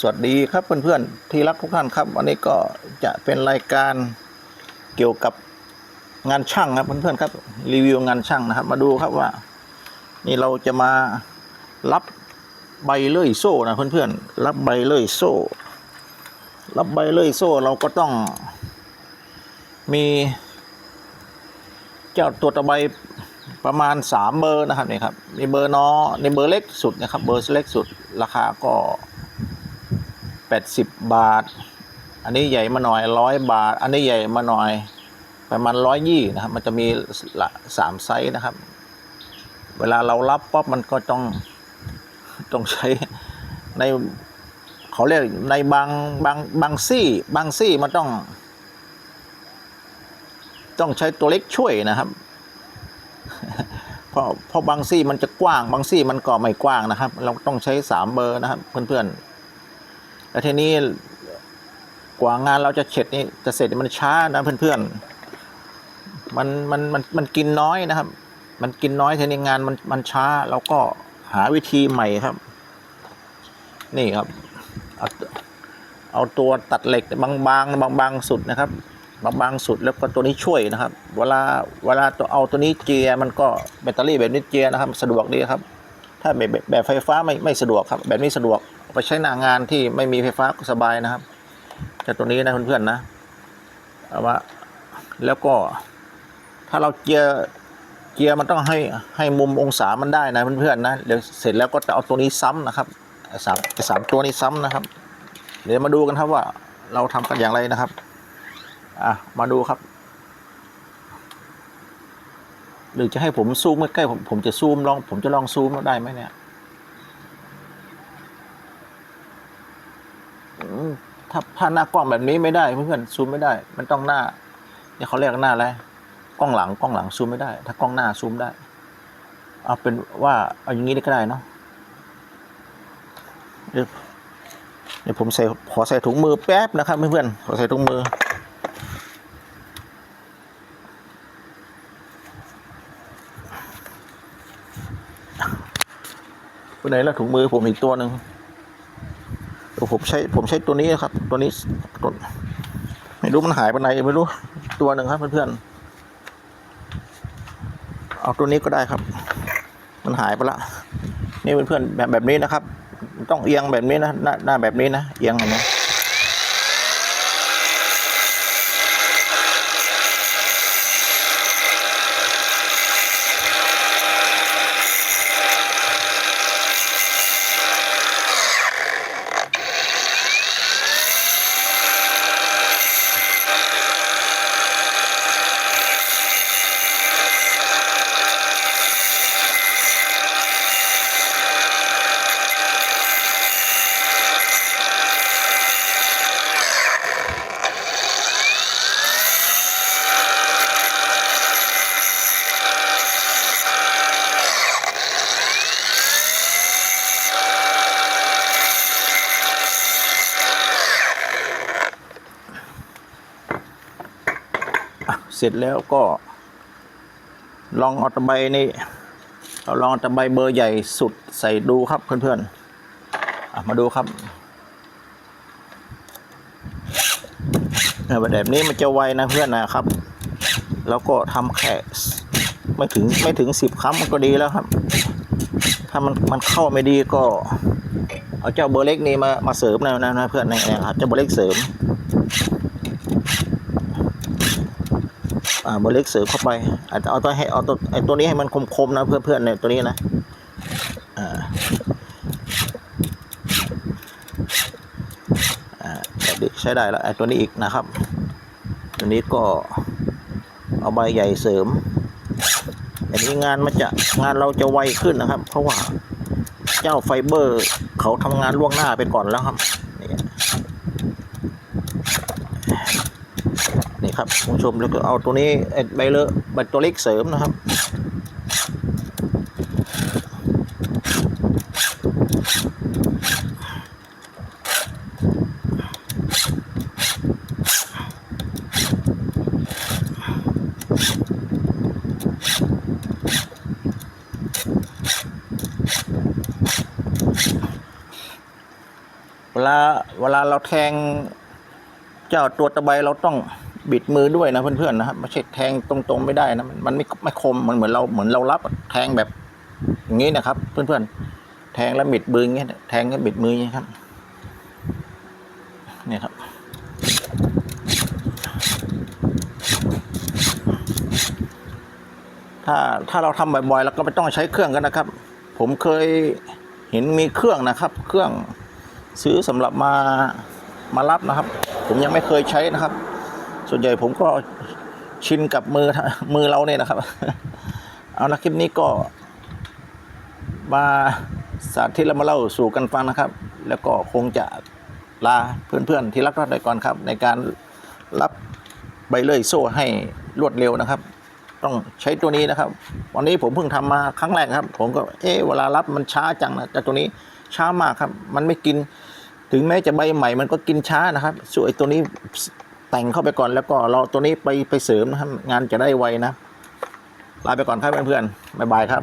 สวัสดีครับเพื่อนๆที่รักทุกท่านครับ วันนี้ก็จะเป็นรายการเกี่ยวกับงานช่างครับเพื่อนๆครับรีวิวงานช่างนะครับ มาดูครับว่า นี่เราจะมารับใบเลื่อยโซ่นะเพื่อนๆรับใบเลื่อยโซ่ รับใบเลื่อยโซ่เราก็ต้อง มีเจ้าตัวตะไบประมาณสามเบอร์นะครับนี่ครับมีเบอร์น้อในเบอร์เล็กสุดนะครับเบอร์เล็กสุดราคาก็ 80 บาท อันนี้ใหญ่มาหน่อยร้อยบาท อันนี้ใหญ่มาหน่อยประมาณร้อยยี่นะครับ มันจะมีละสามไซส์นะครับ เวลาเรารับป๊อบมันก็ต้องต้องใช้ในเขาเรียกในบางบางบางซี่ บางซี่มันต้อง ต้องใช้ตัวเล็กช่วยนะครับ เพราะเพราะบางซี่มันจะกว้าง บางซี่มันก็ไม่กว้างนะครับ เราต้องใช้สามเบอร์นะครับ เพื่อนๆ แล้วทีนี้กว่างานเราจะเสร็จนี่จะเสร็จมันช้านะเพื่อนๆมันมันมันมันกินน้อยนะครับ มันกินน้อยทีนี้งานมันมันช้าเราก็หาวิธีใหม่ครับ นี่ครับ เอาเอาตัวตัดเหล็กบางๆบางๆบางสุดนะครับบางบางๆสุดแล้วก็ตัวนี้ช่วยนะครับ เวลาเวลาตัวเอาตัวนี้เจียมันก็แบตเตอรี่แบบนี้เจียนะครับ สะดวกดีครับ ถ้าแบบแบบไฟฟ้าไม่ไม่สะดวกครับ แบบนี้สะดวกไปใช้หน้างานที่ไม่มีไฟฟ้าก็สบายนะครับแต่ตัวนี้นะเพื่อนๆนะเอาว่าแล้วก็ ถ้าเราเจียร์เจียร์มันต้องให้ให้มุมองศามันได้นะเพื่อนๆนะเดี๋ยวเสร็จแล้วก็จะเอาตัวนี้ซ้ำนะครับสามสามตัวนี้ซ้ำนะครับ เดี๋ยวมาดูกันครับว่าเราทำกันอย่างไรนะครับ อะมาดูครับ หรือจะให้ผมซูมใกล้ๆผมผมจะซูมลอง ผมจะลองซูมได้ไหมเนี่ยถ้าถ้าหน้ากล้องแบบนี้ไม่ได้เพื่อนซูมไม่ได้ มันต้องหน้าเนี่ยเขาเรียกหน้าอะไรกล้องหลังกล้องหลังซูมไม่ได้ ถ้ากล้องหน้าซูมได้ เอาเป็นว่าเอาอย่างนี้ก็ได้เนาะเดี๋ยวเดี๋ยวผมใส่ขอใส่ถุงมือแป๊บนะครับเพื่อนๆขอใส่ถุงมือ ไปไหนล่ะถุงมือผมอีกตัวหนึ่งเดี๋ยวผมใช้ผมใช้ตัวนี้ครับ ตัวนี้ตัวไม่รู้มันหายไปไหนไม่รู้ตัวหนึ่งครับเพื่อนๆเอาตัวนี้ก็ได้ครับ มันหายไปละนี่เพื่อนๆแบบแบบนี้นะครับ ต้องเอียงแบบนี้นะหน้าหน้าแบบนี้นะเอียงอย่างนี้ ร็จแล้วก็ ลองเอาตะไบนี่เอาลองตะไบเบอร์ใหญ่สุดใส่ดูครับเพื่อนๆมาดูครับแบบนี้มันจะไวนะเพื่อนนะครับ แล้วก็ทำแค่ไม่ถึงไม่ถึงสิบครั้งมันก็ดีแล้วครับ ถ้ามันมันเข้าไม่ดีก็ เอาเจ้าเบอร์เล็กนี้มามาเสริมนะนะเพื่อนนะครับเจ้าเบอร์เล็กเสริม อ่าเบอร์เล็กเสริมเข้าไปอาจจะเอาตัวให้เอาตัวไอ้ตัวนี้ให้มันคมๆนะเพื่อนๆเนี่ยตัวนี้นะอ่าอ่าใช้ได้แล้วไอ้ตัวนี้อีกนะครับตัวนี้ก็เอาใบใหญ่เสริมอย่างนี้งานมันจะงานเราจะไวขึ้นนะครับ เพราะว่าเจ้าไฟเบอร์เขาทำงานล่วงหน้าไปก่อนแล้วครับ ครับผู้ชมแล้วก็เอาตัวนี้ใบเลอะใบตัวเล็กเสริมนะครับเวลาเวลาเราแทง เจ้าตัวตะไบเราต้อง บิดมือด้วยนะเพื่อนๆนะครับไม่ใช่แทงตรงๆไม่ได้นะมันมันไม่ไม่คมมันเหมือนเราเหมือนเรารับแทงแบบอย่างนี้นะครับ เพื่อนๆ แทงแล้วบิดมืออย่างเงี้ยแทงแล้วบิดมืออย่างเงี้ยครับเนี่ยครับถ้าถ้าเราทำบ่อยๆเราก็ไม่ต้องใช้เครื่องกันนะครับ ผมเคยเห็นมีเครื่องนะครับ เครื่องซื้อสำหรับมามารับนะครับ ผมยังไม่เคยใช้นะครับ ส่วนใหญ่ผมก็ชินกับมือมือเราเนี่ยนะครับ เอาละคลิปนี้ก็ มาสาธิตแล้วมาเล่าสู่กันฟังนะครับ แล้วก็คงจะลาเพื่อนๆที่รักรักไปก่อนครับ ในการรับใบเลื่อยโซ่ให้รวดเร็วนะครับ ต้องใช้ตัวนี้นะครับ วันนี้ผมเพิ่งทำมาครั้งแรกครับ ผมก็เอ๊ะเวลารับมันช้าจังนะแต่ตัวนี้ช้ามากครับ มันไม่กิน ถึงแม้จะใบใหม่มันก็กินช้านะครับส่วนไอ้ตัวนี้ แต่งเข้าไปก่อนแล้วก็เราตัวนี้ไปไปเสริมนะครับงานจะได้ไวนะลาไปก่อนครับเพื่อนๆบ๊ายบายครับ